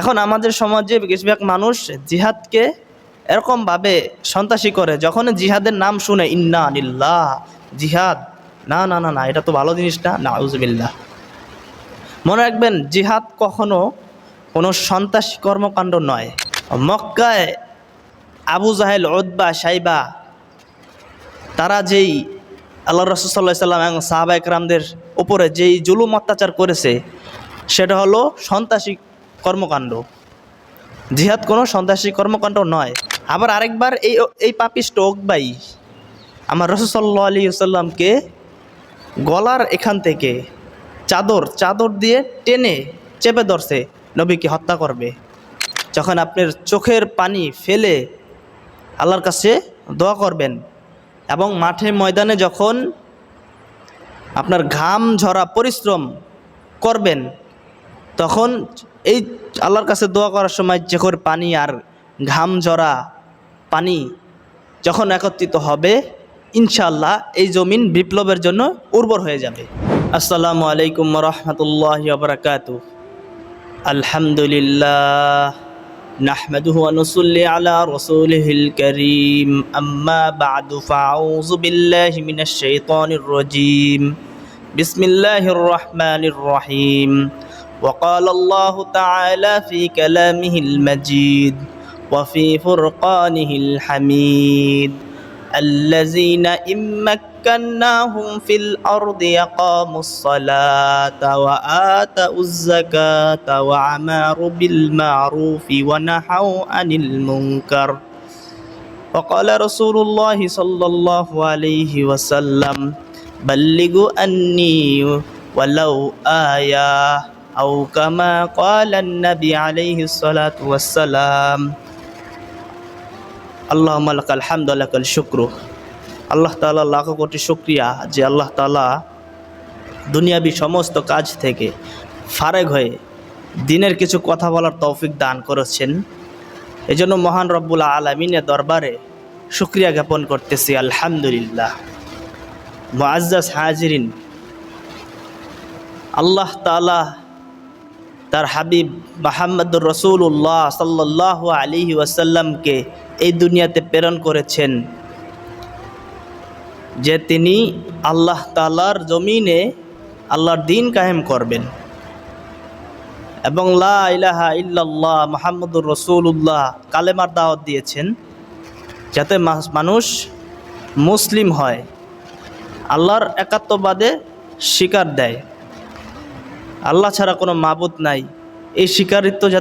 এখন আমাদের সমাজে বেশিরভাগ মানুষ জিহাদকে এরকমভাবে সন্ত্রাসী করে, যখন জিহাদের নাম শুনে, ইন্না আলিল্লাহ জিহাদ, না না না না, এটা তো ভালো জিনিস না না উজবিল্লাহ মনে রাখবেন জিহাদ কখনো কোনো সন্ত্রাসী কর্মকাণ্ড নয়। মক্কায় আবু জাহেল ওদবা সাইবা, তারা যেই আল্লাহ রসুল্লাহ সাল্লাম এবং সাহাবা একরামদের উপরে যেই জুলুম অত্যাচার করেছে, সেটা হলো সন্ত্রাসী কর্মকাণ্ড। জিহাদ কোনো সন্ত্রাসী কর্মকাণ্ড নয়। আবার আরেকবার এই এই পাপিষ্ট ওকবাই আমার রসুল্লাহ আলী সাল্লামকে গলার এখান থেকে চাদর চাদর দিয়ে টেনে চেপে ধরছে, নবীকে হত্যা করবে। যখন আপনার চোখের পানি ফেলে আল্লাহর কাছে দোয়া করবেন এবং মাঠে ময়দানে যখন আপনার ঘাম ঝরা পরিশ্রম করবেন তখন এই আল্লাহর কাছে দোয়া করার সময় চোখের পানি আর ঘাম ঝরা পানি যখন একত্রিত হবে ইনশাল্লাহ এই জমিন বিপ্লবের জন্য উর্বর হয়ে যাবে আসসালামু আলাইকুম রহমতুল্লাহ বরকাত আলহামদুলিল্লাহ نحمده ونصلي على رسوله الكريم أما بعد فأعوذ بالله من الشيطان الرجيم بسم الله الرحمن الرحيم وقال الله تعالى في كلامه المجيد وفي فرقانه الحميد الذين إن مكناهم في الأرض يقاموا الصلاة وآتوا الزكاة وعمروا بالمعروف ونحوا عن المنكر. وقال رسول الله صلى الله عليه وسلم بلغوا أني ولو آية. আউ কামা ক্বালান নবী আলাইহিস সালাতু ওয়াস সালাম আল্লাহুম্মা লাকাল হামদু লাকাল শুকরু। আল্লাহ তাআলা লাখ কোটি শুকরিয়া যে আল্লাহ তাআলা দুনিয়াবি সমস্ত কাজ থেকে ফারেক হয়ে দিনের কিছু কথা বলার তৌফিক দান করেছেন। এজন্য মহান রব্বুল আলমিনের দরবারে শুক্রিয়া জ্ঞাপন করতেছি, আলহামদুলিল্লাহ। মুআজ্জাজ হাজিরিন, আল্লাহ তালা তার হাবিব মাহাম্মদুর রসুল্লাহ সাল্লাহ আলী ওয়াসাল্লামকে এই দুনিয়াতে প্রেরণ করেছেন। যে তিনি আল্লাহ তালার জমিনে আল্লাহর দিন কায়েম করবেন। এবং লা ইলাহা ইল্লাল্লাহ মাহমুদুর রসুল্লাহ কালেমার দাওয়াত দিয়েছেন, যাতে মানুষ মুসলিম হয়। আল্লাহর একাত্মবাদে স্বীকার দেয়। আল্লাহ ছাড়া কোনো মাবুদ নাই। এই স্বীকারিত্ব যাতে